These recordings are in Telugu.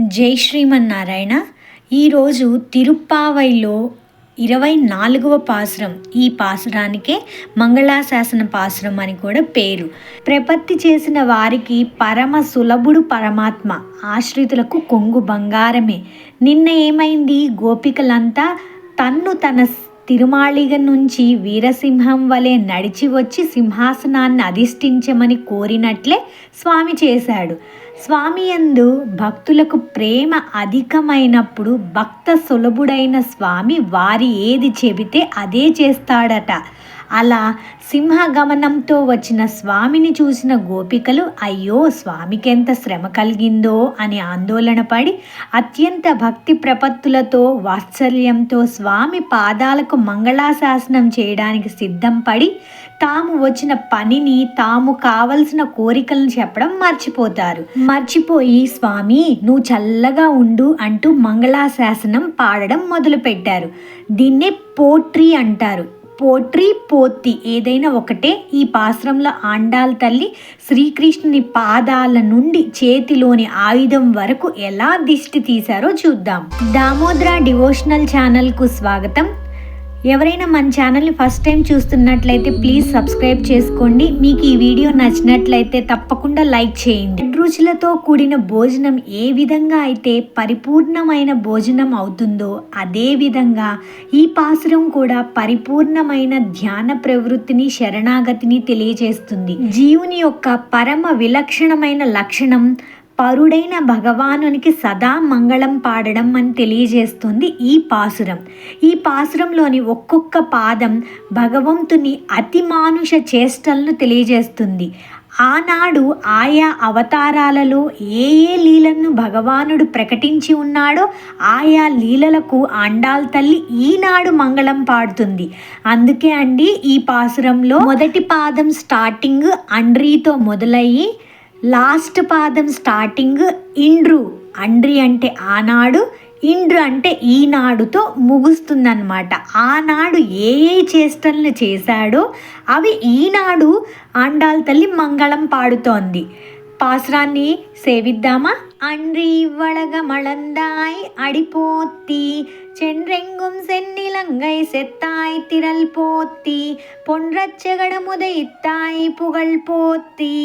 జై శ్రీమన్నారాయణ. ఈరోజు తిరుప్పావైలో ఇరవై నాలుగవ పాసురం ఈ పాసురానికే మంగళాశాసన పాసురం అని కూడా పేరు. ప్రపత్తి చేసిన వారికి పరమ సులభుడు పరమాత్మ. ఆశ్రితులకు కొంగు బంగారమే. నిన్న ఏమైంది? గోపికలంతా తన్ను తన తిరుమాళిగ నుంచి వీరసింహం వలె నడిచి వచ్చి సింహాసనాన్ని అధిష్ఠించమని కోరినట్లే స్వామి చేశాడు. స్వామి యందు భక్తులకు ప్రేమ అధికమైనప్పుడు భక్త సులభుడైన స్వామి వారి ఏది చెబితే అదే చేస్తాడట. అలా సింహగమనంతో వచ్చిన స్వామిని చూసిన గోపికలు అయ్యో స్వామికెంత శ్రమ కలిగిందో అని ఆందోళన పడి అత్యంత భక్తి ప్రపత్తులతో వాత్సల్యంతో స్వామి పాదాలకు మంగళాశాసనం చేయడానికి సిద్ధం పడి తాము వచ్చిన పనిని తాము కావలసిన కోరికలను చెప్పడం మర్చిపోతారు. మర్చిపోయి స్వామి నువ్వు చల్లగా ఉండు అంటూ మంగళాశాసనం పాడడం మొదలుపెట్టారు. దీన్నే పోట్రీ అంటారు. పోట్రీ పోత్తి ఏదైనా ఒకటే ఈ పాశ్రంలో ఆండాల్ తల్లి శ్రీకృష్ణుని పాదాల నుండి చేతిలోని ఆయుధం వరకు ఎలా దిష్టి తీశారో చూద్దాం. దామోద్ర డివోషనల్ ఛానల్కు స్వాగతం. ఎవరైనా మన ఛానల్ని ఫస్ట్ టైం చూస్తున్నట్లయితే ప్లీజ్ సబ్స్క్రైబ్ చేసుకోండి. మీకు ఈ వీడియో నచ్చినట్లయితే తప్పకుండా లైక్ చేయండి. రుచులతో కూడిన భోజనం ఏ విధంగా అయితే పరిపూర్ణమైన భోజనం అవుతుందో అదే విధంగా ఈ పాసురం కూడా పరిపూర్ణమైన ధ్యాన ప్రవృత్తిని శరణాగతిని తెలియజేస్తుంది. జీవుని యొక్క పరమ విలక్షణమైన లక్షణం పరుడైన భగవానునికి సదా మంగళం పాడడం అని తెలియజేస్తుంది ఈ పాసురం. ఈ పాసురంలోని ఒక్కొక్క పాదం భగవంతుని అతిమానుష చేష్టలను తెలియజేస్తుంది. ఆనాడు ఆయా అవతారాలలో ఏ ఏ లీలను భగవానుడు ప్రకటించి ఉన్నాడో ఆయా లీలలకు అండాల్ తల్లి ఈనాడు మంగళం పాడుతుంది. అందుకే అండి ఈ పాసురంలో మొదటి పాదం స్టార్టింగ్ అండ్రీతో మొదలయ్యి లాస్ట్ పాదం స్టార్టింగ్ ఇండ్రు అండ్రి అంటే ఆనాడు ఇండ్రు అంటే ఈనాడుతో ముగుస్తుందన్నమాట ఆనాడు ఏ ఏ చేష్టలను చేశాడో అవి ఈనాడు ఆండాల్ తల్లి మంగళం పాడుతోంది పాసురాన్ని సేవిద్దామా அன்றி இவ்வளக மளந்தாய் அடிப்போத்தி சென்றெங்கும் சென்னிலங்கை செத்தாய் திரள் போத்தி பொன்றச்சகட முதைத்தாய் புகழ் போத்தி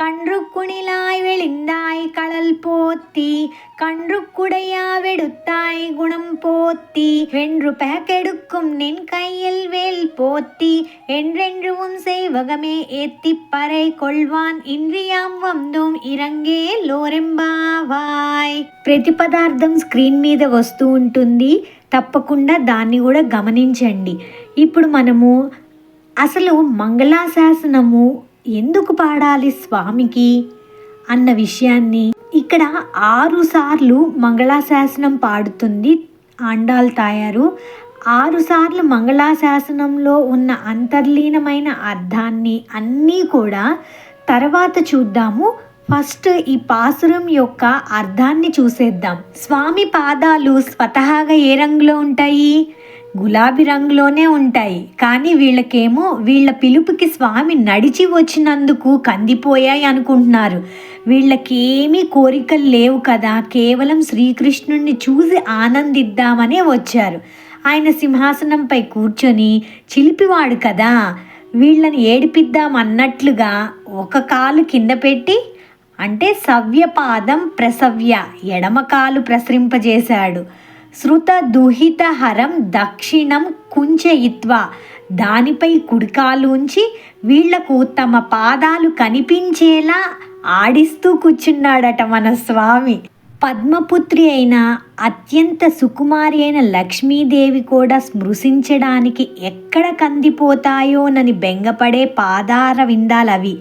கன்று குணிலாய் வெளிந்தாய் களல் போத்தி கன்று குடையா வெடுத்தாய் குணம் போத்தி வென்று பேக்கெடுக்கும் நின் கையில் வேல் போத்தி என்றென்றும் செய்வகமே ஏத்தி பறை கொள்வான் இன்றியாம் வந்தோம் இறங்கே లోరెంబావాయ్ ప్రతి పదార్థం స్క్రీన్ మీద వస్తూ ఉంటుంది తప్పకుండా దాన్ని కూడా గమనించండి ఇప్పుడు మనము అసలు మంగళాశాసనము ఎందుకు పాడాలి స్వామికి అన్న విషయాన్ని ఇక్కడ ఆరుసార్లు మంగళాశాసనం పాడుతుంది ఆండాల్ తాయారు. ఆరు సార్లు మంగళాశాసనంలో ఉన్న అంతర్లీనమైన అర్థాన్ని అన్నీ కూడా తర్వాత చూద్దాము. ఫస్ట్ ఈ పాసురం యొక్క అర్థాన్ని చూసేద్దాం. స్వామి పాదాలు స్వతహాగా ఏ రంగులో ఉంటాయి? గులాబీ రంగులోనే ఉంటాయి. కానీ వీళ్ళకేమో వీళ్ళ పిలుపుకి స్వామి నడిచి వచ్చినందుకు కందిపోయాయి అనుకుంటున్నారు. వీళ్ళకేమీ కోరికలు లేవు కదా. కేవలం శ్రీకృష్ణుణ్ణి చూసి ఆనందిద్దామనే వచ్చారు. ఆయన సింహాసనంపై కూర్చొని చిలిపివాడు కదా వీళ్ళని ఏడిపిద్దాం అన్నట్లుగా ఒక కాలు కింద పెట్టి అంటే సవ్యపాదం ప్రసవ్య ఎడమకాలు ప్రసరింపజేశాడు. శృత హరం దక్షిణం కుంచయిత్వ. దానిపై కుడికాలు ఉంచి వీళ్ళకు తమ పాదాలు కనిపించేలా ఆడిస్తూ కూర్చున్నాడట మన స్వామి. పద్మపుత్రి అయిన అత్యంత సుకుమారి అయిన లక్ష్మీదేవి కూడా స్మృశించడానికి ఎక్కడ కందిపోతాయోనని బెంగపడే పాదార విందాలవి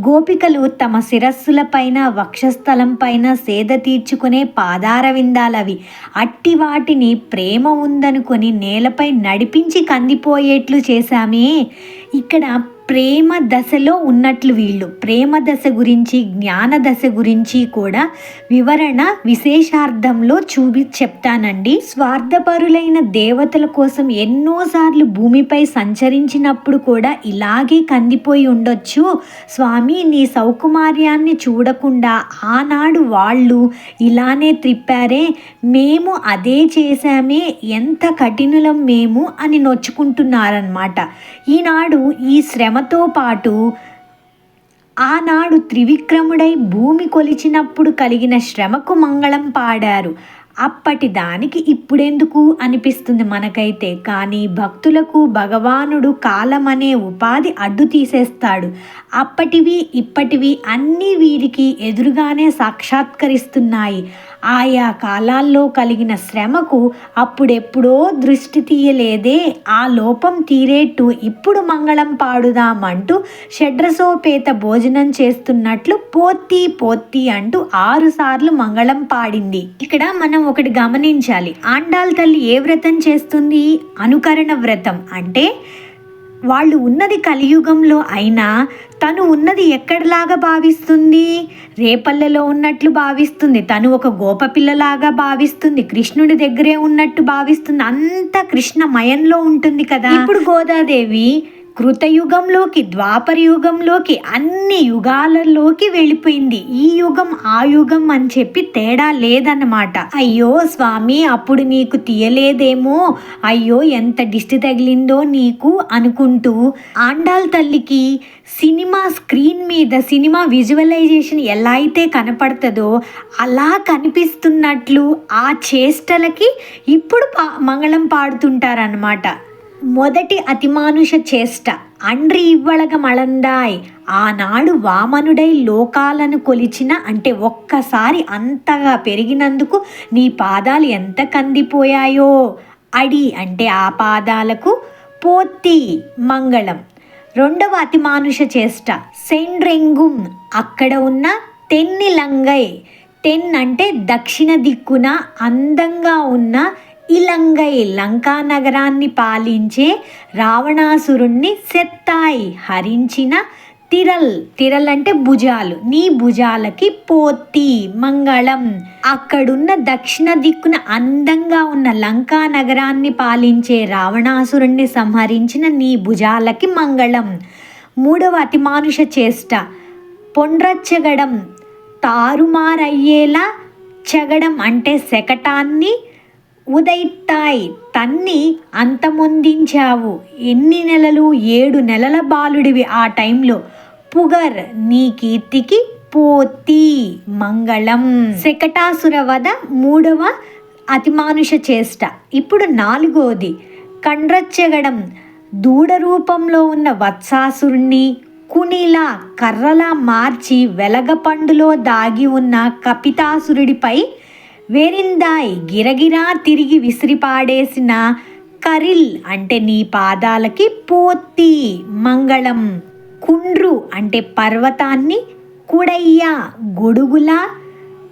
గోపికలు తమ శిరస్సులపైన వక్షస్థలంపైన సేద తీర్చుకునే పాదార విందాలవి అట్టి వాటిని ప్రేమ ఉందనుకొని నేలపై నడిపించి కందిపోయేట్లు చేశామే. ఇక్కడ ప్రేమ దశలో ఉన్నట్లు వీళ్ళు. ప్రేమ దశ గురించి జ్ఞాన దశ గురించి కూడా వివరణ విశేషార్థంలో చూపి చెప్తానండి. స్వార్థపరులైన దేవతల కోసం ఎన్నోసార్లు భూమిపై సంచరించినప్పుడు కూడా ఇలాగే కందిపోయి ఉండొచ్చు. స్వామి నీ సౌకుమార్యాన్ని చూడకుండా ఆనాడు వాళ్ళు ఇలానే త్రిప్పారే. మేము అదే చేశామే. ఎంత కఠినులం మేము అని నొచ్చుకుంటున్నారనమాట ఈనాడు ఈ శ్రమతో పాటు ఆనాడు త్రివిక్రముడై భూమి కొలిచినప్పుడు కలిగిన శ్రమకు మంగళం పాడారు. అప్పటి దానికి ఇప్పుడెందుకు అనిపిస్తుంది మనకైతే? కానీ భక్తులకు భగవానుడు కాలం అనే ఉపాధి అడ్డు తీసేస్తాడు. అప్పటివి ఇప్పటివి అన్నీ వీరికి ఎదురుగానే సాక్షాత్కరిస్తున్నాయి. ఆయా కాలాల్లో కలిగిన శ్రమకు అప్పుడెప్పుడో దృష్టి తీయలేదే. ఆ లోపం తీరేట్టు ఇప్పుడు మంగళం పాడుదామంటూ షడ్రసోపేత భోజనం చేస్తున్నట్లు పోత్తి పోత్తి అంటూ ఆరుసార్లు మంగళం పాడింది. ఇక్కడ మనం ఒకటి గమనించాలి. ఆండాల్ తల్లి ఏ వ్రతం చేస్తుంది? అనుకరణ వ్రతం. అంటే వాళ్ళు ఉన్నది కలియుగంలో అయినా తను ఉన్నది ఎక్కడిలాగా భావిస్తుంది? రేపల్లెలో ఉన్నట్లు భావిస్తుంది. తను ఒక గోపపిల్లలాగా భావిస్తుంది. కృష్ణుడి దగ్గరే ఉన్నట్టు భావిస్తుంది. అంత కృష్ణమయంలో ఉంటుంది కదా? ఇప్పుడు గోదాదేవి కృతయుగంలోకి ద్వాపర యుగంలోకి అన్ని యుగాలలోకి వెళ్ళిపోయింది. ఈ యుగం ఆ యుగం అని చెప్పి తేడా లేదన్నమాట. అయ్యో స్వామి అప్పుడు నీకు తీయలేదేమో? అయ్యో ఎంత దిష్టి తగిలిందో నీకు అనుకుంటూ ఆండాల్ తల్లికి సినిమా స్క్రీన్ మీద సినిమా విజువలైజేషన్ ఎలా అయితే కనపడుతుందో అలా కనిపిస్తున్నట్లు ఆ చేష్టలకి ఇప్పుడు పా మంగళం పాడుతుంటారనమాట మొదటి అతిమానుష చేష్ట. అండ్రి ఇవ్వళగ మళందాయ్ ఆనాడు వామనుడై లోకాలను కొలిచిన అంటే ఒక్కసారి అంతగా పెరిగినందుకు నీ పాదాలు ఎంత కందిపోయాయో. అడి అంటే ఆ పాదాలకు పోతి మంగళం. రెండవ అతిమానుష చేష్ట. సెండ్రెంగుం అక్కడ ఉన్న తెన్నిలంగై. తెన్ అంటే దక్షిణ దిక్కున అందంగా ఉన్న ఇలంగై లంకా నగరాన్ని పాలించే రావణాసురుణ్ణి సెత్తాయి హరించిన తిరల్. తిరల్ అంటే భుజాలు. నీ భుజాలకి పోతి మంగళం. అక్కడున్న దక్షిణ దిక్కున అందంగా ఉన్న లంకా నగరాన్ని పాలించే రావణాసురుణ్ణి సంహరించిన నీ భుజాలకి మంగళం. మూడవ అతిమానుష చేష్ట. పొండ్రచ్చగడం. తారుమారయ్యేలా చెగడం అంటే శకటాన్ని ఉదయిత్తాయ్ తన్ని అంతమొందించావు. ఎన్ని నెలలు? ఏడు నెలల బాలుడివి ఆ టైంలో. పుగర్ నీ కీర్తికి పోతి మంగళం. శకటాసుర వద మూడవ అతిమానుష చేష్ట. ఇప్పుడు నాలుగోది. కండ్రచ్చెగడం దూడ రూపంలో ఉన్న వత్సాసురుణ్ణి కునిలా కర్రలా మార్చి వెలగపండులో దాగి ఉన్న కపితాసురుడిపై వేరిందాయ్ గిరగిరా తిరిగి విసిరిపాడేసిన కరిల్ అంటే నీ పాదాలకి పోత్తి మంగళం. కుండ్రు అంటే పర్వతాన్ని కుడయ్య గొడుగులా.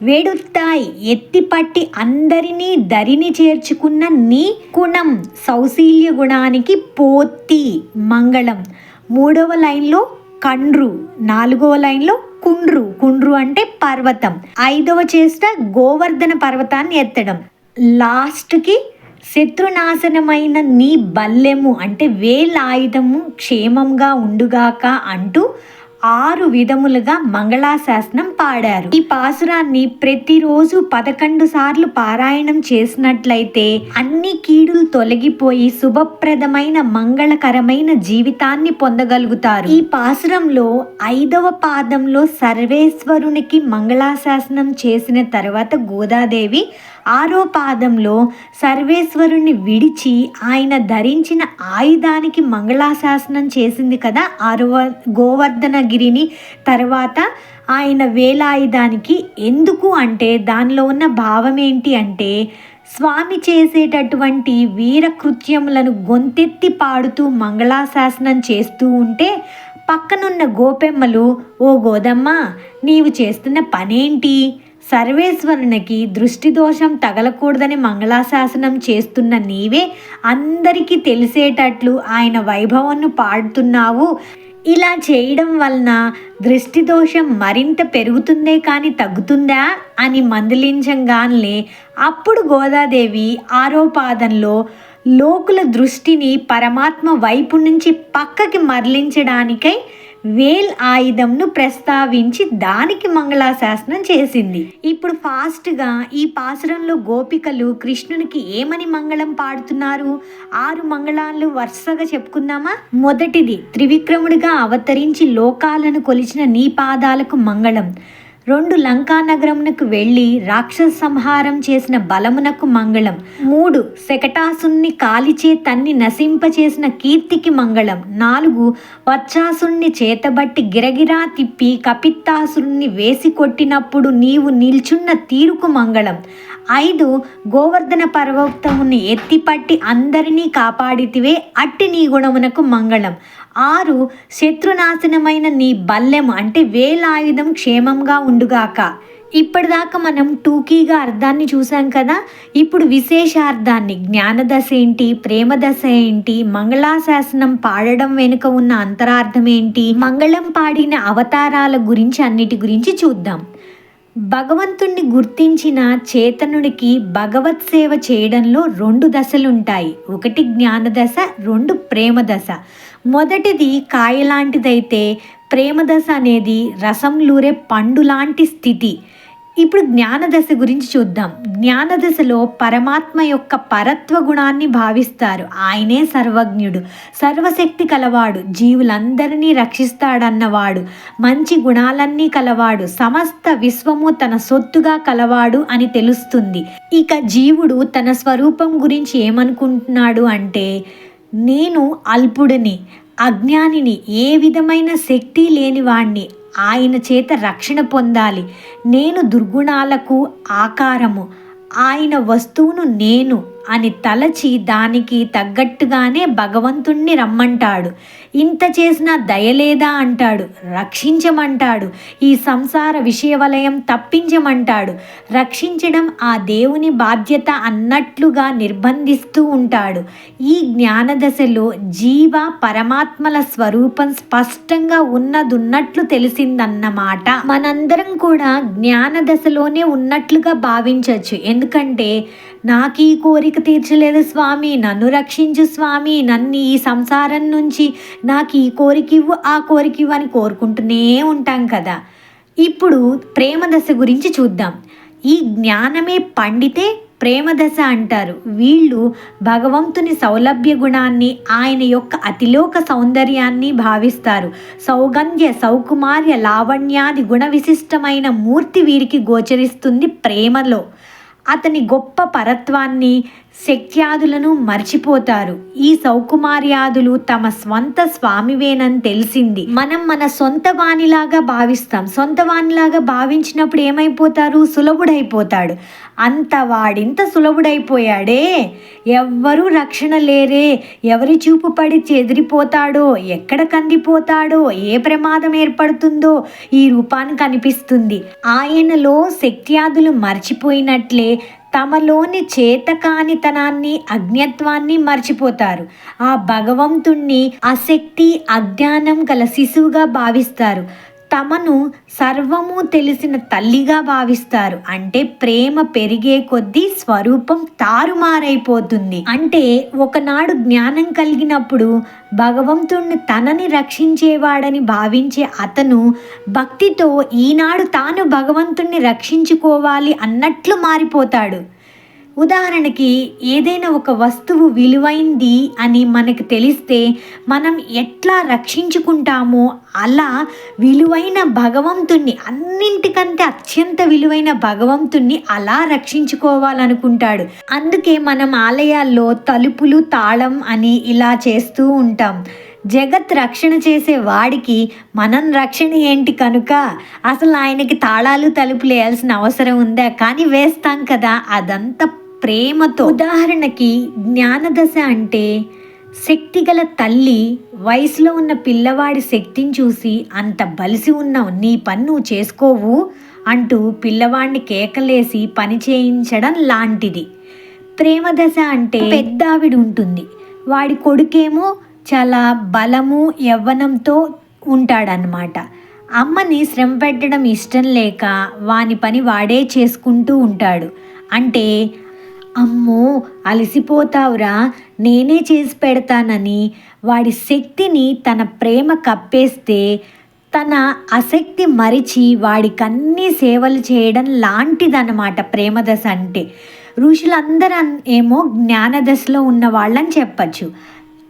వేడుత్తాయి ఎత్తిపట్టి అందరినీ దరిని చేర్చుకున్న నీ గుణం సౌశీల్య గుణానికి పోత్తి మంగళం. మూడవ లైన్లో కండ్రు నాలుగవ లైన్లో కుండ్రు. కుండ్రు అంటే పర్వతం. ఐదవ చేష్ట గోవర్ధన పర్వతాన్ని ఎత్తడం. లాస్ట్కి శత్రునాశనమైన నీ బల్లెము అంటే వేలాయుధము క్షేమంగా ఉండుగాక అంటూ ఆరు విధములుగా మంగళాశాసనం పాడారు. ఈ పాసురాన్ని ప్రతిరోజు పదకొండు సార్లు పారాయణం చేసినట్లయితే అన్ని కీడులు తొలగిపోయి శుభప్రదమైన మంగళకరమైన జీవితాన్ని పొందగలుగుతారు. ఈ పాసురంలో ఐదవ పాదంలో సర్వేశ్వరునికి మంగళాశాసనం చేసిన తర్వాత గోదాదేవి ఆరో పాదంలో సర్వేశ్వరుణ్ణి విడిచి ఆయన ధరించిన ఆయుధానికి మంగళాశాసనం చేసింది కదా ఆరవ గోవర్ధనగిరిని. తర్వాత ఆయన వేలాయుధానికి ఎందుకు అంటే దానిలో ఉన్న భావం ఏంటి అంటే స్వామి చేసేటటువంటి వీరకృత్యములను గొంతెత్తి పాడుతూ మంగళాశాసనం చేస్తూ ఉంటే పక్కనున్న గోపెమ్మలు ఓ గోదమ్మ నీవు చేస్తున్న పనేంటి? సర్వేశ్వరునికి దృష్టి దోషం తగలకూడదని మంగళాశాసనం చేస్తున్న నీవే అందరికీ తెలిసేటట్లు ఆయన వైభవంను పాడుతున్నావు. ఇలా చేయడం వలన దృష్టి దోషం మరింత పెరుగుతుందే కానీ తగ్గుతుందా అని మందలించంగానే అప్పుడు గోదాదేవి ఆరోపాదంలో లోకుల దృష్టిని పరమాత్మ వైపు నుంచి పక్కకి మరలించడానికై వేల్ ఆయుధంను ప్రస్తావించి దానికి మంగళాశాసనం చేసింది. ఇప్పుడు ఫాస్ట్గా ఈ పాసురంలో గోపికలు కృష్ణునికి ఏమని మంగళం పాడుతున్నారు? ఆరు మంగళాలు వరుసగా చెప్పుకుందామా? మొదటిది త్రివిక్రముడిగా అవతరించి లోకాలను కొలిచిన నీ పాదాలకు మంగళం. రెండు లంకా నగరమునకు వెళ్ళి రాక్షస సంహారం చేసిన బలమునకు మంగళం. మూడు శకటాసుని కాలిచే తన్ని నశింపచేసిన కీర్తికి మంగళం. నాలుగు వచ్చాసుణ్ణి చేతబట్టి గిరగిరా తిప్పి కపిత్తాసుని వేసి కొట్టినప్పుడు నీవు నిల్చున్న తీరుకు మంగళం. ఐదు గోవర్ధన పర్వతముని ఎత్తిపట్టి అందరినీ కాపాడితివే అట్టి నీ గుణమునకు మంగళం. ఆరు శత్రునాశనమైన నీ బల్లెం అంటే వేలాయుధం క్షేమంగా ఉండుగాక. ఇప్పటిదాకా మనం టూకీగా అర్థాన్ని చూసాం కదా? ఇప్పుడు విశేషార్థాన్ని జ్ఞానదశ ఏంటి ప్రేమదశ ఏంటి మంగళాశాసనం పాడడం వెనుక ఉన్న అంతరార్థం ఏంటి మంగళం పాడిన అవతారాల గురించి అన్నిటి గురించి చూద్దాం. భగవంతుణ్ణి గుర్తించిన చేతనుడికి భగవత్ సేవ చేయడంలో రెండు దశలుంటాయి. ఒకటి జ్ఞానదశ రెండు ప్రేమ దశ మొదటిది కాయలాంటిదైతే ప్రేమదశ అనేది రసంలూరే పండు లాంటి స్థితి. ఇప్పుడు జ్ఞానదశ గురించి చూద్దాం. జ్ఞానదశలో పరమాత్మ యొక్క పరత్వ గుణాన్ని భావిస్తారు. ఆయనే సర్వజ్ఞుడు. సర్వశక్తి కలవాడు. జీవులందరినీ రక్షిస్తాడన్నవాడు. మంచి గుణాలన్నీ కలవాడు. సమస్త విశ్వము తన సొత్తుగా కలవాడు అని తెలుస్తుంది. ఇక జీవుడు తన స్వరూపం గురించి ఏమనుకుంటున్నాడు అంటే నేను అల్పుడిని అజ్ఞానిని ఏ విధమైన శక్తి లేనివాణ్ణి. ఆయన చేత రక్షణ పొందాలి. నేను దుర్గుణాలకు ఆకారము. ఆయన వస్తువును నేను అని తలచి దానికి తగ్గట్టుగానే భగవంతుణ్ణి రమ్మంటాడు. ఇంత చేసినా దయలేదా అంటాడు. రక్షించమంటాడు. ఈ సంసార విషయవలయం తప్పించమంటాడు. రక్షించడం ఆ దేవుని బాధ్యత అన్నట్లుగా నిర్బంధిస్తూ ఉంటాడు. ఈ జ్ఞానదశలో జీవ పరమాత్మల స్వరూపం స్పష్టంగా ఉన్నదున్నట్లు తెలిసిందన్నమాట. మనందరం కూడా జ్ఞానదశలోనే ఉన్నట్లుగా భావించవచ్చు. ఎందుకంటే నాకు ఈ కోరిక తీర్చలేదు స్వామి నన్ను రక్షించు స్వామి నన్ను ఈ సంసారం నుంచి నాకు ఈ కోరిక ఇవ్వు ఆ కోరిక ఇవ్వు అని కోరుకుంటూనే ఉంటాం కదా. ఇప్పుడు ప్రేమ దశ గురించి చూద్దాం. ఈ జ్ఞానమే పండితే ప్రేమదశ అంటారు. వీళ్ళు భగవంతుని సౌలభ్య గుణాన్ని ఆయన యొక్క అతిలోక సౌందర్యాన్ని భావిస్తారు. సౌగంధ్య సౌకుమార్య లావణ్యాది గుణ విశిష్టమైన మూర్తి వీరికి గోచరిస్తుంది ప్రేమలో. అతని గొప్ప పరత్వాన్ని శక్త్యాదులను మర్చిపోతారు. ఈ సౌకుమార్యాదులు తమ స్వంత స్వామివేనని తెలిసింది. మనం మన సొంత వాణిలాగా భావిస్తాం. సొంత వాణిలాగా భావించినప్పుడు ఏమైపోతారు? సులభుడైపోతాడు. అంత వాడింత సులభుడైపోయాడే. ఎవ్వరూ రక్షణ లేరే. ఎవరి చూపు పడి చెదిరిపోతాడో ఎక్కడ కందిపోతాడో? ఏ ప్రమాదం ఏర్పడుతుందో ఈ రూపాన్ని కనిపిస్తుంది ఆయనలో శక్త్యాదులు మర్చిపోయినట్లే తమలోని చేతకానితనాన్ని అజ్ఞత్వాన్ని మర్చిపోతారు. ఆ భగవంతుణ్ణి అశక్తి అజ్ఞానం గల శిశువుగా భావిస్తారు. తమను సర్వము తెలిసిన తల్లిగా భావిస్తారు. అంటే ప్రేమ పెరిగే కొద్దీ స్వరూపం తారుమారైపోతుంది. అంటే ఒకనాడు జ్ఞానం కలిగినప్పుడు భగవంతుణ్ణి తనని రక్షించేవాడని భావించే అతను భక్తితో ఈనాడు తాను భగవంతుణ్ణి రక్షించుకోవాలి అన్నట్లు మారిపోతాడు. ఉదాహరణకి ఏదైనా ఒక వస్తువు విలువైంది అని మనకు తెలిస్తే మనం ఎట్లా రక్షించుకుంటామో అలా విలువైన భగవంతుణ్ణి అన్నింటికంటే అత్యంత విలువైన భగవంతుణ్ణి అలా రక్షించుకోవాలనుకుంటాడు. అందుకే మనం ఆలయాల్లో తలుపులు తాళం అని ఇలా చేస్తూ ఉంటాం. జగత్ రక్షణ చేసే వాడికి మనం రక్షణ ఏంటి కనుక? అసలు ఆయనకి తాళాలు తలుపులు వేయాల్సిన అవసరం ఉందా? కానీ వేస్తాం కదా అదంతా ప్రేమతో. ఉదాహరణకి జ్ఞానదశ అంటే శక్తిగల తల్లి వయసులో ఉన్న పిల్లవాడి శక్తిని చూసి అంత బలిసి ఉన్నావు నీ పని నువ్వు చేసుకోవు అంటూ పిల్లవాడిని కేకలేసి పని చేయించడం లాంటిది. ప్రేమదశ అంటే పెద్దావిడ ఉంటుంది. వాడి కొడుకేమో చాలా బలము యవ్వనంతో ఉంటాడనమాట అమ్మని శ్రమ పెట్టడం ఇష్టం లేక వాని పని వాడే చేసుకుంటూ ఉంటాడు. అంటే అమ్మో అలసిపోతావురా. నేనే చేసి పెడతానని. వాడి శక్తిని తన ప్రేమ కప్పేస్తే తన ఆసక్తి మరిచి వాడికన్నీ సేవలు చేయడం లాంటిదన్నమాట ప్రేమదశ అంటే. ఋషులందరూ ఏమో జ్ఞానదశలో ఉన్న వాళ్ళని చెప్పచ్చు.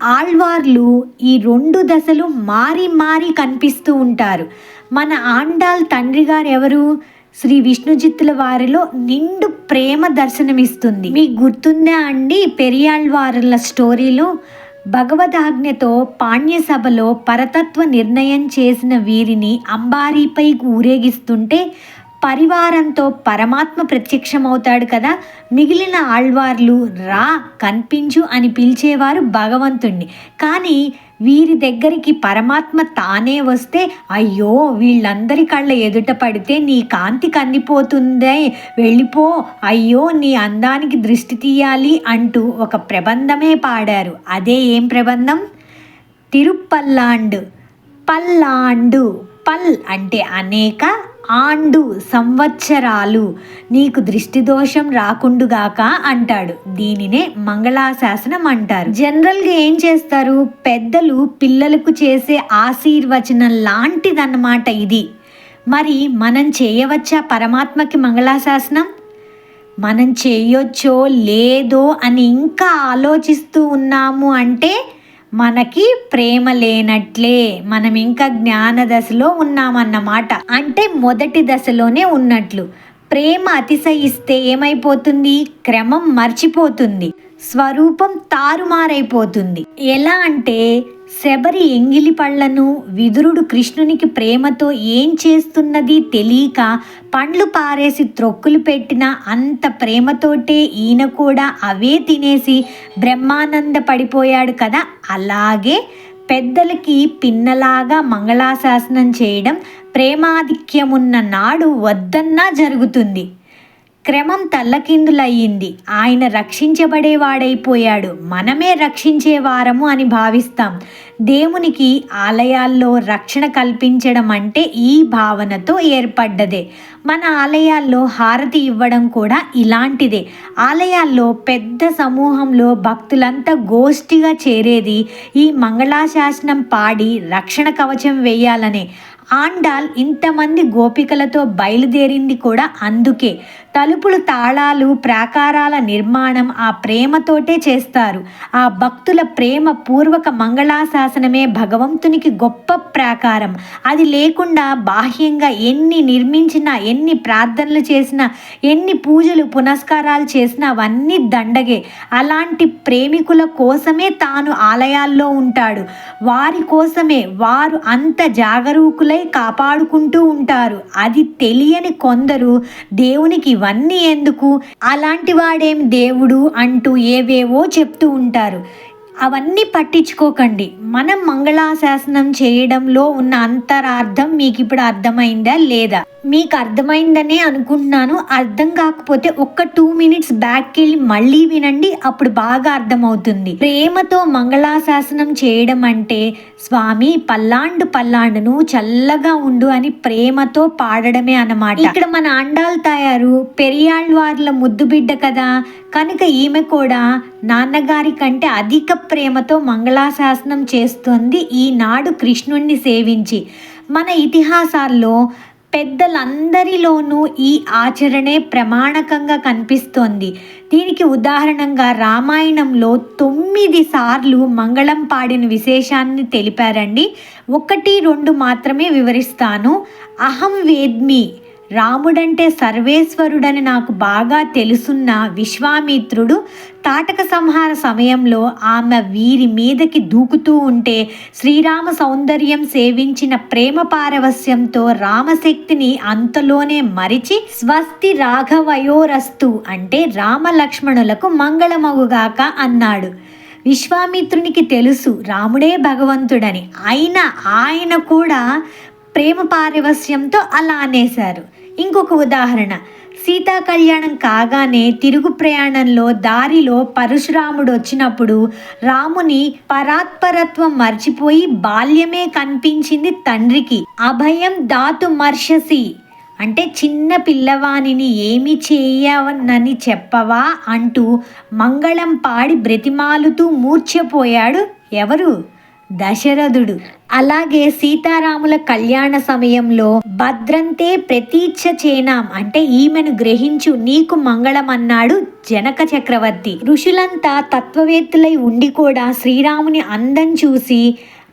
ఆళ్వార్లు ఈ రెండు దశలు మారి మారి కనిపిస్తూ ఉంటారు. మన ఆండాల్ తండ్రి గారు ఎవరు శ్రీ విష్ణుజిత్తుల వారిలో నిండు ప్రేమ దర్శనమిస్తుంది. మీకు గుర్తుందా అండి? పెరియాళ్వారుల స్టోరీలో భగవదాజ్ఞతో పాణ్య సభలో పరతత్వ నిర్ణయం చేసిన వీరిని అంబారీపై ఊరేగిస్తుంటే పరివారంతో పరమాత్మ ప్రత్యక్షమవుతాడు కదా. మిగిలిన ఆళ్వార్లు రా కనిపించు అని పిలిచేవారు భగవంతుణ్ణి. కానీ వీరి దగ్గరికి పరమాత్మ తానే వస్తే అయ్యో వీళ్ళందరి కళ్ళ ఎదుట పడితే నీ కాంతి కందిపోతుందే వెళ్ళిపో అయ్యో నీ అందానికి దృష్టి తీయాలి అంటూ ఒక ప్రబంధమే పాడారు. అదే ఏం ప్రబంధం? తిరుపల్లాండు పల్లాండు. పల్ అంటే అనేక ఆండు సంవత్సరాలు నీకు దృష్టి దోషం రాకుండుగాక అంటాడు. దీనినే మంగళాశాసనం అంటారు. జనరల్గా ఏం చేస్తారు? పెద్దలు పిల్లలకు చేసే ఆశీర్వచనం లాంటిదన్నమాట ఇది. మరి మనం చేయవచ్చా పరమాత్మకి మంగళాశాసనం? మనం చేయొచ్చో లేదో అని ఇంకా ఆలోచిస్తూ ఉన్నాము అంటే మనకి ప్రేమ లేనట్లే మనం ఇంకా జ్ఞాన దశలో ఉన్నామన్నమాట అంటే మొదటి దశలోనే ఉన్నట్లు. ప్రేమ అతిశయిస్తే ఏమైపోతుంది? క్రమం మర్చిపోతుంది. స్వరూపం తారుమారైపోతుంది. ఎలా అంటే శబరి ఎంగిలి పళ్ళను విదురుడు కృష్ణునికి ప్రేమతో ఏం చేస్తున్నది తెలియక పండ్లు పారేసి త్రొక్కులు పెట్టిన అంత ప్రేమతోటే ఈయన కూడా అవే తినేసి బ్రహ్మానంద పడిపోయాడు కదా. అలాగే పెద్దలకి పిన్నలాగా మంగళాశాసనం చేయడం ప్రేమాధిక్యమున్న నాడు వద్దన్నా జరుగుతుంది. క్రమం తల్లకిందులయ్యింది. ఆయన రక్షించబడేవాడైపోయాడు. మనమే రక్షించేవారము అని భావిస్తాం. దేవునికి ఆలయాల్లో రక్షణ కల్పించడం అంటే ఈ భావనతో ఏర్పడ్డదే. మన ఆలయాల్లో హారతి ఇవ్వడం కూడా ఇలాంటిదే. ఆలయాల్లో పెద్ద సమూహంలో భక్తులంతా గోష్ఠిగా చేరేది ఈ మంగళాశాసనం పాడి రక్షణ కవచం వేయాలనే. ఆండాల్ ఇంతమంది గోపికలతో బయలుదేరింది కూడా అందుకే. తలుపులు తాళాలు ప్రాకారాల నిర్మాణం ఆ ప్రేమతోటే చేస్తారు. ఆ భక్తుల ప్రేమ పూర్వక మంగళాశాసనమే భగవంతునికి గొప్ప ప్రాకారం. అది లేకుండా బాహ్యంగా ఎన్ని నిర్మించినా ఎన్ని ప్రార్థనలు చేసినా ఎన్ని పూజలు పునస్కారాలు చేసినా అవన్నీ దండగే. అలాంటి ప్రేమికుల కోసమే తాను ఆలయాల్లో ఉంటాడు. వారి కోసమే వారు అంత జాగరూకుల కాపాడుకుంటూ ఉంటారు. అది తెలియని కొందరు దేవునికి ఇవన్నీ ఎందుకు? అలాంటి వాడేం దేవుడు అంటూ ఏవేవో చెప్తూ ఉంటారు. అవన్నీ పట్టించుకోకండి. మనం మంగళాశాసనం చేయడంలో ఉన్న అంతరార్థం మీకు ఇప్పుడు అర్థమైందా లేదా? మీకు అర్థమైందనే అనుకుంటున్నాను. అర్థం కాకపోతే ఒక్క టూ మినిట్స్ బ్యాక్కి వెళ్ళి మళ్ళీ వినండి అప్పుడు బాగా అర్థమవుతుంది. ప్రేమతో మంగళాశాసనం చేయడం అంటే స్వామి పల్లాండు పల్లాండును చల్లగా ఉండు అని ప్రేమతో పాడడమే అన్నమాట. ఇక్కడ మన అండాలు తయారు పెరియాళ్ళవార్ల ముద్దు బిడ్డ కదా. కనుక ఈమె కూడా నాన్నగారి కంటే అధిక ప్రేమతో మంగళాశాసనం చేస్తుంది ఈనాడు కృష్ణుణ్ణి సేవించి. మన ఇతిహాసాల్లో పెద్దలందరిలోనూ ఈ ఆచరణే ప్రమాణకంగా కనిపిస్తోంది. దీనికి ఉదాహరణంగా రామాయణంలో తొమ్మిది సార్లు మంగళం పాడిన విశేషాన్ని తెలిపారండి. ఒకటి రెండు మాత్రమే వివరిస్తాను. అహం వేద్మి రాముడంటే సర్వేశ్వరుడని నాకు బాగా తెలుసున్న విశ్వామిత్రుడు తాటక సంహార సమయంలో ఆమె వీరి మీదకి దూకుతూ ఉంటే శ్రీరామ సౌందర్యం సేవించిన ప్రేమ పారవస్యంతో రామశక్తిని అంతలోనే మరిచి స్వస్తి రాఘవయోరస్తు అంటే రామలక్ష్మణులకు మంగళమగుగాక అన్నాడు. విశ్వామిత్రునికి తెలుసు రాముడే భగవంతుడని. అయినా ఆయన కూడా ప్రేమ పారవస్యంతో అలా అనేశారు. ఇంకొక ఉదాహరణ. సీతా కళ్యాణం కాగానే తిరుగు ప్రయాణంలో దారిలో పరశురాముడు వచ్చినప్పుడు రాముని పరాత్పరత్వం మర్చిపోయి బాల్యమే కనిపించింది తండ్రికి. అభయం దాతు మర్షసి. అంటే చిన్న పిల్లవానిని ఏమి చేయవనని చెప్పవా అంటూ మంగళం పాడి బ్రతిమాలుతూ మూర్ఛపోయాడు ఎవరు? దశరథుడు. అలాగే సీతారాముల కళ్యాణ సమయంలో భద్రంతే ప్రతీచ్ఛ చేనాం. అంటే ఈమెను గ్రహించు నీకు మంగళం అన్నాడు జనక చక్రవర్తి. ఋషులంతా తత్వవేత్తలై ఉండి కూడా శ్రీరాముని అందం చూసి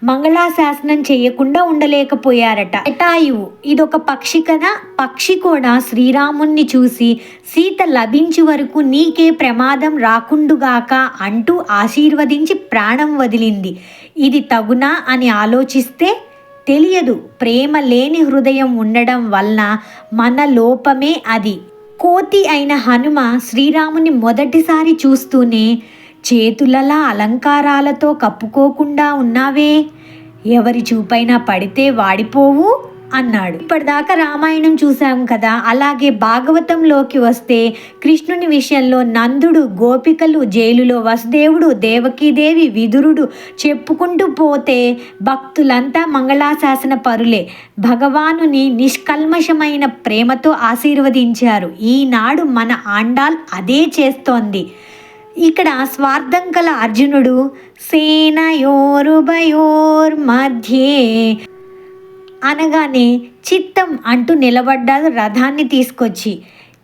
మంగళాశాసనం చేయకుండా ఉండలేకపోయారట. జటాయువు ఇదొక పక్షి కదా పక్షి కూడా శ్రీరాముణ్ణి చూసి సీత లభించు వరకు నీకే ప్రమాదం రాకుండుగాక అంటూ ఆశీర్వదించి ప్రాణం వదిలింది. ఇది తగునా అని ఆలోచిస్తే తెలియదు. ప్రేమ లేని హృదయం ఉండడం వలన మన లోపమే అది. కోతి అయిన హనుమ శ్రీరాముని మొదటిసారి చూస్తూనే చేతులలా అలంకారాలతో కప్పుకోకుండా ఉన్నావే. ఎవరి చూపైనా పడితే వాడిపోవు. అన్నాడు. ఇప్పటిదాకా రామాయణం చూసాం కదా. అలాగే భాగవతంలోకి వస్తే కృష్ణుని విషయంలో నందుడు గోపికలు జైలులో వసుదేవుడు దేవకీదేవి విదురుడు చెప్పుకుంటూ పోతే భక్తులంతా మంగళాశాసన పరులే. భగవానుని నిష్కల్మషమైన ప్రేమతో ఆశీర్వదించారు. ఈనాడు మన ఆండాల్ అదే చేస్తోంది. ఇక్కడ స్వార్థం కల అర్జునుడు సేనయోరుభయోర్ మధ్యే అనగానే చిత్తం అంటూ నిలబడ్డాడు రథాన్ని తీసుకొచ్చి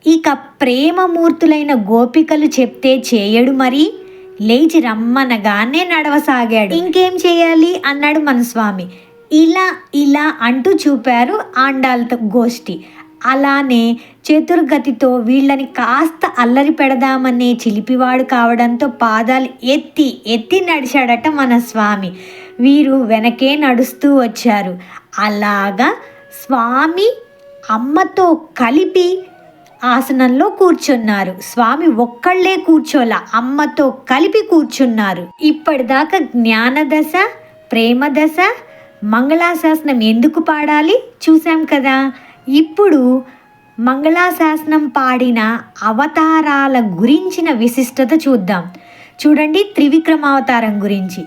ఇక ప్రేమమూర్తులైన గోపికలు చెప్తే చేయడు మరి? లేచి రమ్మనగానే నడవసాగాడు. ఇంకేం చేయాలి? అన్నాడు మన స్వామి ఇలా ఇలా అంటూ చూపారు ఆండాలతో గోష్ఠి. అలానే చతుర్గతితో వీళ్ళని కాస్త అల్లరి పెడదామనే చిలిపివాడు కావడంతో పాదాలు ఎత్తి ఎత్తి నడిచాడట మన స్వామి వీరు వెనకే నడుస్తూ వచ్చారు. అలాగా స్వామి అమ్మతో కలిపి ఆసనంలో కూర్చున్నారు. స్వామి ఒక్కళ్ళే కూర్చోలా అమ్మతో కలిపి కూర్చున్నారు. ఇప్పటిదాకా జ్ఞానదశ ప్రేమదశ మంగళాశాసనం ఎందుకు పాడాలి? చూసాం కదా. ఇప్పుడు మంగళాశాసనం పాడిన అవతారాల గురించిన విశిష్టత చూద్దాం. చూడండి త్రివిక్రమావతారం గురించి.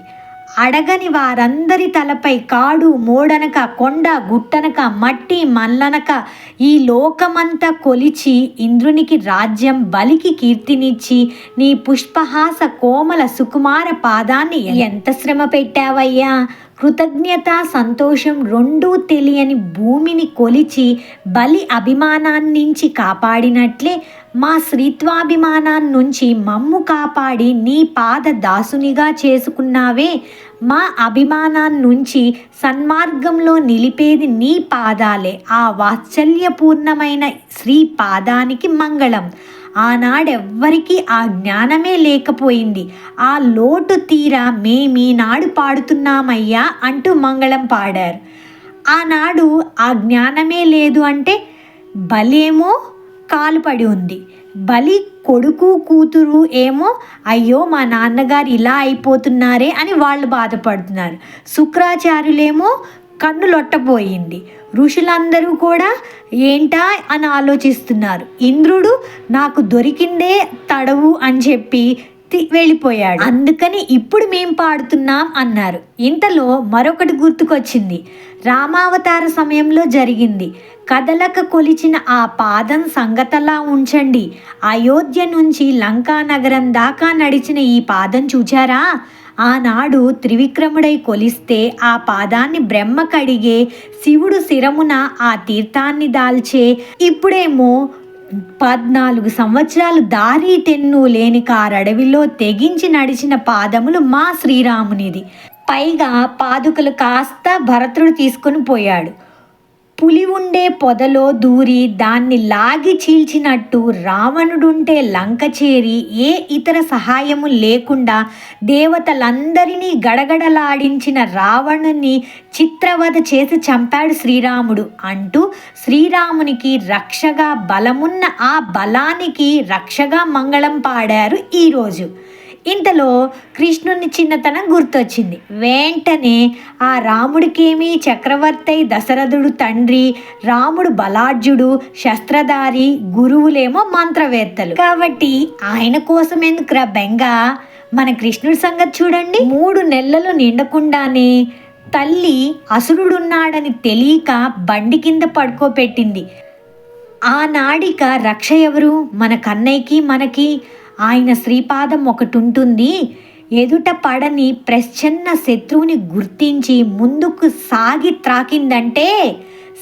అడగని వారందరి తలపై కాడు మోడనక కొండ గుట్టనక మట్టి మల్లనక ఈ లోకమంతా కొలిచి ఇంద్రునికి రాజ్యం బలికి కీర్తినిచ్చి నీ పుష్పహాస కోమల సుకుమార పాదాన్ని ఎంత శ్రమ పెట్టావయ్యా? కృతజ్ఞత సంతోషం రెండూ తెలియని భూమిని కొలిచి బలి అభిమానాన్నించి కాపాడినట్లే మా శ్రీత్వాభిమానాన్ని నుంచి మమ్ము కాపాడి నీ పాద దాసునిగా చేసుకున్నావే. మా అభిమానాన్నించి సన్మార్గంలో నిలిపేది నీ పాదాలే. ఆ వాత్సల్యపూర్ణమైన శ్రీ పాదానికి మంగళం. ఆనాడెవ్వరికీ ఆ జ్ఞానమే లేకపోయింది. ఆ లోటు తీరా మేమీనాడు పాడుతున్నామయ్యా అంటూ మంగళం పాడారు. ఆనాడు ఆ జ్ఞానమే లేదు అంటే బలేమో కాలుపడి ఉంది. బలి కొడుకు కూతురు ఏమో అయ్యో మా నాన్నగారు ఇలా అయిపోతున్నారే అని వాళ్ళు బాధపడుతున్నారు. శుక్రాచార్యులేమో కన్ను లొట్టపోయింది. ఋషులందరూ కూడా ఏంటా అని ఆలోచిస్తున్నారు. ఇంద్రుడు నాకు దొరికిందే తడవు అని చెప్పి తి- వెళ్ళిపోయాడు. అందుకని ఇప్పుడు మేం పాడుతున్నాం అన్నారు. ఇంతలో మరొకటి గుర్తుకొచ్చింది. రామావతార సమయంలో జరిగింది. కదలక కొలిచిన ఆ పాదం సంగతలా ఉంచండి. అయోధ్య నుంచి లంకా నగరం దాకా నడిచిన ఈ పాదం చూచారా? ఆనాడు త్రివిక్రముడై కొలిస్తే ఆ పాదాన్ని బ్రహ్మ కడిగే శివుడు శిరమున ఆ తీర్థాన్ని దాల్చే ఇప్పుడేమో పద్నాలుగు సంవత్సరాలు దారి తెన్ను లేని కారడవిలో తెగించి నడిచిన పాదములు మా శ్రీరామునిది. పైగా పాదుకలు కాస్త భరతుడు తీసుకొని పోయాడు. పులి ఉండే పొదలో దూరి దాన్ని లాగి చీల్చినట్టు రావణుడుంటే లంక చేరి ఏ ఇతర సహాయము లేకుండా దేవతలందరినీ గడగడలాడించిన రావణుని చిత్రవధ చేసి చంపాడు శ్రీరాముడు అంటూ శ్రీరామునికి రక్షగా బలమున్న ఆ బలానికి రక్షగా మంగళం పాడారు ఈరోజు. ఇంతలో కృష్ణుని చిన్నతనం గుర్తొచ్చింది. వెంటనే ఆ రాముడికేమి చక్రవర్తి దశరథుడు తండ్రి రాముడు బలాఢ్యుడు శస్త్రధారి గురువులేమో మంత్రవేత్తలు. కాబట్టి ఆయన కోసం ఎందుకురా బెంగ? మన కృష్ణుడి సంగతి చూడండి. మూడు నెలలు నిండకుండానే తల్లి అసురుడున్నాడని తెలియక బండి కింద పడుకోపెట్టింది ఆనాడిక రక్ష ఎవరు? మన కన్నయ్యకి మనకి ఆయన శ్రీపాదం ఒకటి ఉంటుంది ఎదుట పడని ప్రశ్చన్న శత్రువుని గుర్తించి ముందుకు సాగి త్రాకిందంటే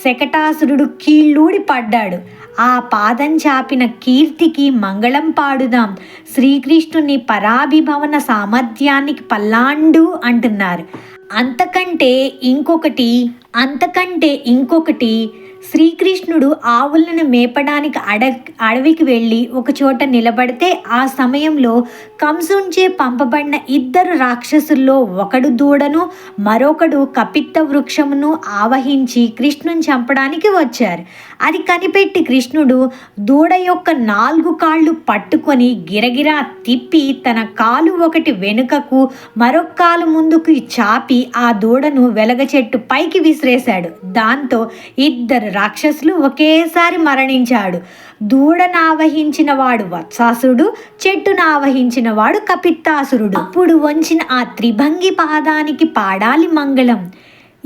శకటాసురుడు కీళ్ళూడి పడ్డాడు. ఆ పాదం చాపిన కీర్తికి మంగళం పాడుదాం. శ్రీకృష్ణుని పరాభిభవన సామర్థ్యానికి పల్లాండు అంటున్నారు. అంతకంటే ఇంకొకటి అంతకంటే ఇంకొకటి శ్రీకృష్ణుడు ఆవులను మేపడానికి అడ అడవికి వెళ్ళి ఒక చోట నిలబడితే ఆ సమయంలో కంసుంచే పంపబడిన ఇద్దరు రాక్షసుల్లో ఒకడు దూడను మరొకడు కపిత్త వృక్షమును ఆవహించి కృష్ణుని చంపడానికి వచ్చారు. అది కనిపెట్టి కృష్ణుడు దూడ యొక్క నాలుగు కాళ్ళు పట్టుకొని గిరగిరా తిప్పి తన కాలు ఒకటి వెనుకకు మరొక కాలు ముందుకు చాపి ఆ దూడను వెలగ చెట్టు పైకి విసిరేశాడు. దాంతో ఇద్దరు రాక్షసులు ఒకేసారి మరణించాడు. దూడను ఆవహించిన వాడు వత్సాసుడు చెట్టును ఆవహించిన వాడు కపిత్తాసురుడు. అప్పుడు వంచిన ఆ త్రిభంగి పాదానికి పాడాలి మంగళం.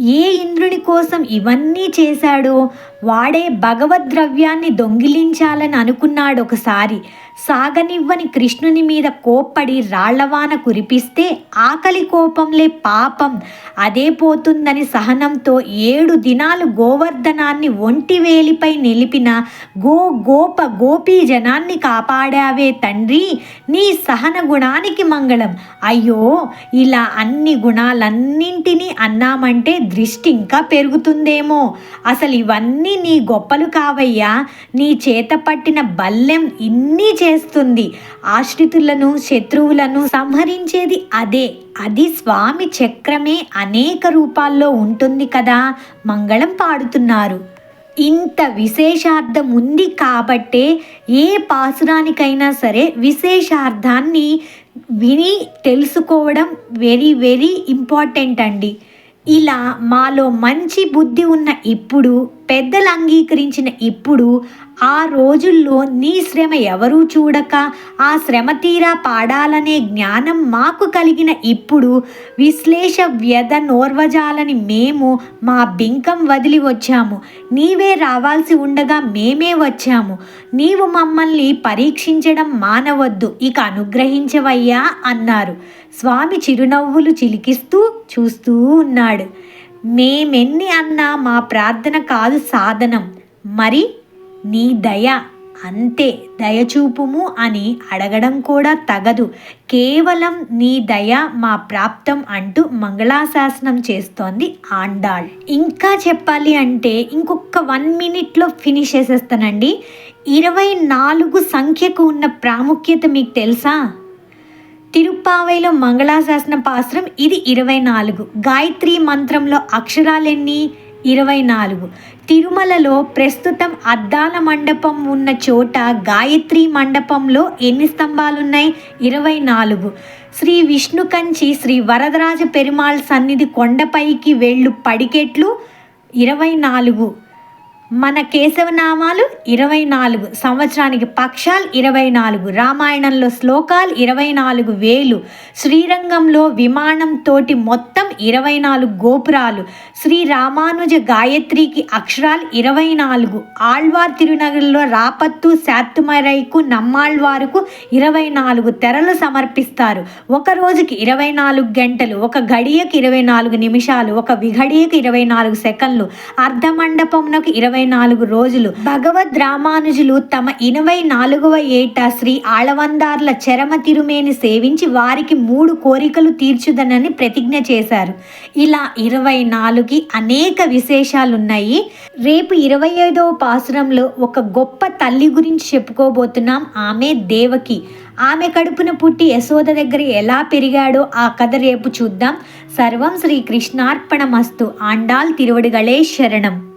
ఏ ఇంద్రుని కోసం ఇవన్నీ చేశాడో? వాడే భగవద్ద్రవ్యాన్ని దొంగిలించాలని అనుకున్నాడు ఒకసారి. సాగనివ్వని కృష్ణుని మీద కోప్పడి రాళ్ళవాన కురిపిస్తే ఆకలి కోపంలే పాపం. అదే పోతుందని సహనంతో ఏడు దినాలు గోవర్ధనాన్ని ఒంటి వేలిపై నిలిపిన గో గోప గోపీ జనాన్ని కాపాడావే తండ్రి నీ సహన గుణానికి మంగళం. అయ్యో ఇలా అన్ని గుణాలన్నింటినీ అన్నామంటే దృష్టి ఇంకా పెరుగుతుందేమో. అసలు ఇవన్నీ నీ గొప్పలు కావయ్యా. నీ చేత పట్టిన బల్లెం ఇన్ని చేస్తుంది. ఆశ్రితులను శత్రువులను సంహరించేది అదే. అది స్వామి చక్రమే అనేక రూపాల్లో ఉంటుంది కదా. మంగళం పాడుతున్నారు. ఇంత విశేషార్థం ఉంది కాబట్టే ఏ పాసురానికైనా సరే విశేషార్థాన్ని విని తెలుసుకోవడం వెరీ వెరీ ఇంపార్టెంట్ అండి. ఇలా మాలో మంచి బుద్ధి ఉన్న ఇప్పుడు పెద్దలు అంగీకరించిన ఇప్పుడు ఆ రోజుల్లో నీ శ్రమ ఎవరూ చూడక ఆ శ్రమ తీరా పాడాలనే జ్ఞానం మాకు కలిగిన ఇప్పుడు విశ్లేష వ్యధ నోర్వజాలని మేము మా బింకం వదిలి వచ్చాము. నీవే రావాల్సి ఉండగా మేమే వచ్చాము. నీవు మమ్మల్ని పరీక్షించడం మానవద్దు ఇక అనుగ్రహించవయ్యా అన్నారు. స్వామి చిరునవ్వులు చిలికిస్తూ చూస్తూ ఉన్నాడు. మేమెన్ని అన్నా మా ప్రార్థన కాదు సాధనం. మరి నీ దయ అంతే దయచూపుము అని అడగడం కూడా తగదు. కేవలం నీ దయ మా ప్రాప్తం అంటూ మంగళాశాసనం చేస్తోంది ఆండాళ్. ఇంకా చెప్పాలి అంటే ఇంకొక వన్ మినిట్లో ఫినిష్ చేసేస్తానండి. ఇరవై నాలుగు సంఖ్యకు ఉన్న ప్రాముఖ్యత మీకు తెలుసా? తిరుప్పావైలో మంగళాశాసన పాశ్రం ఇది ఇరవై నాలుగు గాయత్రి మంత్రంలో అక్షరాలెన్ని? ఇరవై నాలుగు తిరుమలలో ప్రస్తుతం అద్దాల మండపం ఉన్న చోట గాయత్రి మండపంలో ఎన్ని స్తంభాలున్నాయి? ఇరవై నాలుగు శ్రీ విష్ణు కంచి శ్రీ వరదరాజ పెరుమాళ్ సన్నిధి కొండపైకి వెళ్ళు పడికెట్లు. ఇరవై నాలుగు మన కేశవనామాలు ఇరవై నాలుగు సంవత్సరానికి పక్షాలు ఇరవై నాలుగు రామాయణంలో శ్లోకాలు ఇరవై నాలుగు వేలు శ్రీరంగంలో విమానం తోటి మొత్తం ఇరవై నాలుగు గోపురాలు శ్రీ రామానుజ గాయత్రికి అక్షరాలు ఇరవై నాలుగు ఆళ్వార్ తిరునగర్లో రాపత్తు శాత్తుమరైకు నమ్మాళ్వారుకు ఇరవై నాలుగు తెరలు సమర్పిస్తారు. ఒక రోజుకి ఇరవై నాలుగు గంటలు ఒక గడియకు ఇరవై నాలుగు నిమిషాలు ఒక విఘడియకు ఇరవై నాలుగు సెకండ్లు అర్ధమండపమునకు ఇరవై నాలుగు రోజులు భగవద్ రామానుజులు తమ ఇరవై నాలుగవ ఏట శ్రీ ఆళవందార్ల చరమ తిరుమేని సేవించి వారికి మూడు కోరికలు తీర్చుదనని ప్రతిజ్ఞ చేశారు. ఇలా ఇరవై నాలుగు అనేక విశేషాలున్నాయి. రేపు ఇరవై ఐదవ పాసురంలో ఒక గొప్ప తల్లి గురించి చెప్పుకోబోతున్నాం. ఆమె దేవకి. ఆమె కడుపున పుట్టి యశోద దగ్గర ఎలా పెరిగాడో ఆ కథ రేపు చూద్దాం. సర్వం శ్రీ కృష్ణార్పణమస్తు. ఆండాల్ తిరువడిగళే శరణం.